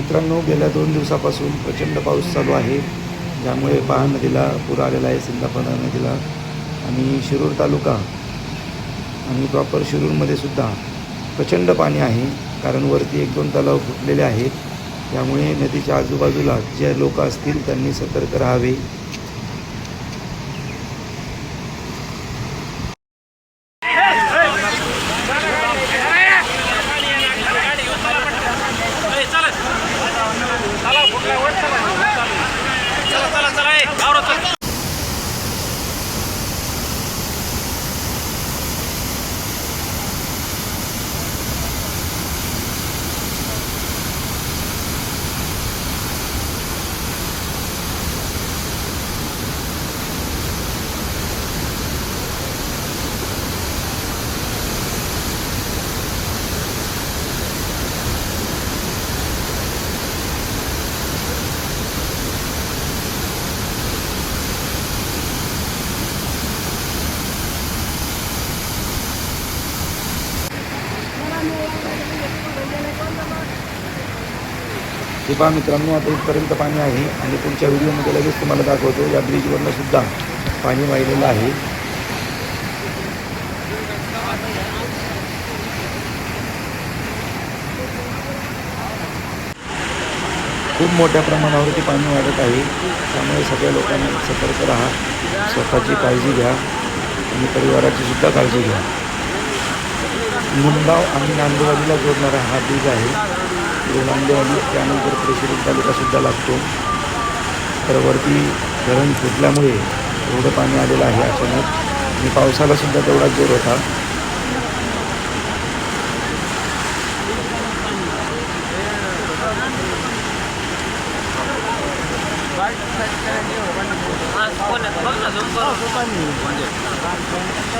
मित्रांनो गेल्या दोन दिवसापासून प्रचंड पाऊस चालू आहे. ज्यामुळे पहा नदीला पूर आलेला आहे सिंधापणा नदीला आणि शिरूर तालुका आणि प्रॉपर शिरूरमध्ये सुद्धा प्रचंड पाणी आहे. कारण वरती एक दोन तलाव फुटलेले आहेत. त्यामुळे नदीच्या आजूबाजूला जे लोक असतील त्यांनी सतर्क राहावे. हे पहा मित्रांनो आता इथपर्यंत पाणी आहे आणि पुढच्या व्हिडिओमध्ये लगेच तुम्हाला दाखवतो या ब्रिजवरनं सुद्धा पाणी वाहिलेलं आहे. खूप मोठ्या प्रमाणावरती पाणी वाढत आहे. त्यामुळे सगळ्या लोकांनी सतर्क राहा स्वतःची काळजी घ्या आणि परिवाराची सुद्धा काळजी घ्या. मुंडाव आणि नांदेवाडीला जोडणारा हा ब्रिज आहे. पुढे नांदेवाडी त्यानंतर प्रेसिडेंट तालुकासुद्धा लागतो. तर वरती धरण फुटल्यामुळे एवढं पाणी आलेलं आहे अचानक. आणि पावसालासुद्धा तेवढा जोर होता.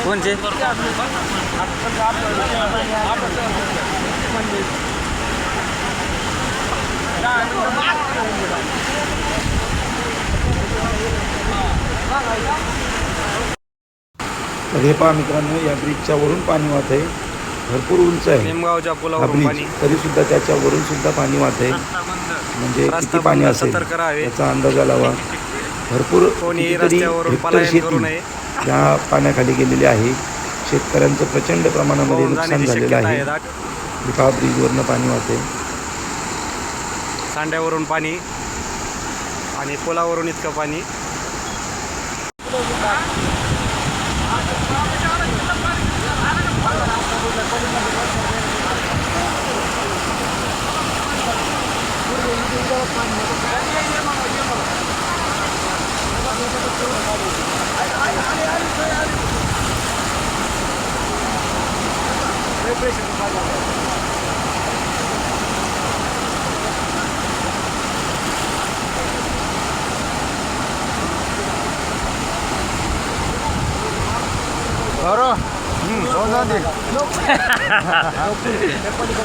कोणचे? तर हे पहा मित्रांनो या ब्रिजच्या वरून पाणी वाहत. आहे भरपूर उंच आहे. हा ब्रिज. तरी सुद्धा त्याच्या वरून सुद्धा पाणी वाहत. आहे म्हणजे किती पाणी असेल. याचा अंदाज आलावा भरपूर हेक्टर शेती या पाण्याखाली गेलेली आहे. शेतकऱ्यांचं प्रचंड प्रमाणामध्ये वाहून नुकसान झालेलं आहे. ब्रिजवरनं पाणी वाहते. सांड्यावरून पाणी आणि पुलावरून इतकं पाणी.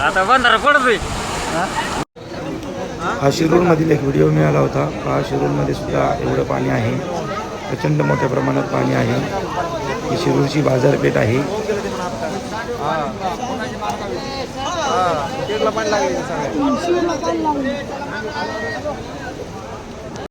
आता बंधारा पडतोय. हा? शिरूरमधील एक व्हिडिओ मिळाला होता. हा शिरूरमध्ये सुद्धा एवढं पाणी आहे. प्रचंड मोठ्या प्रमाणात पाणी आहे. ही शिरूरची बाजारपेठ आहे. पाणी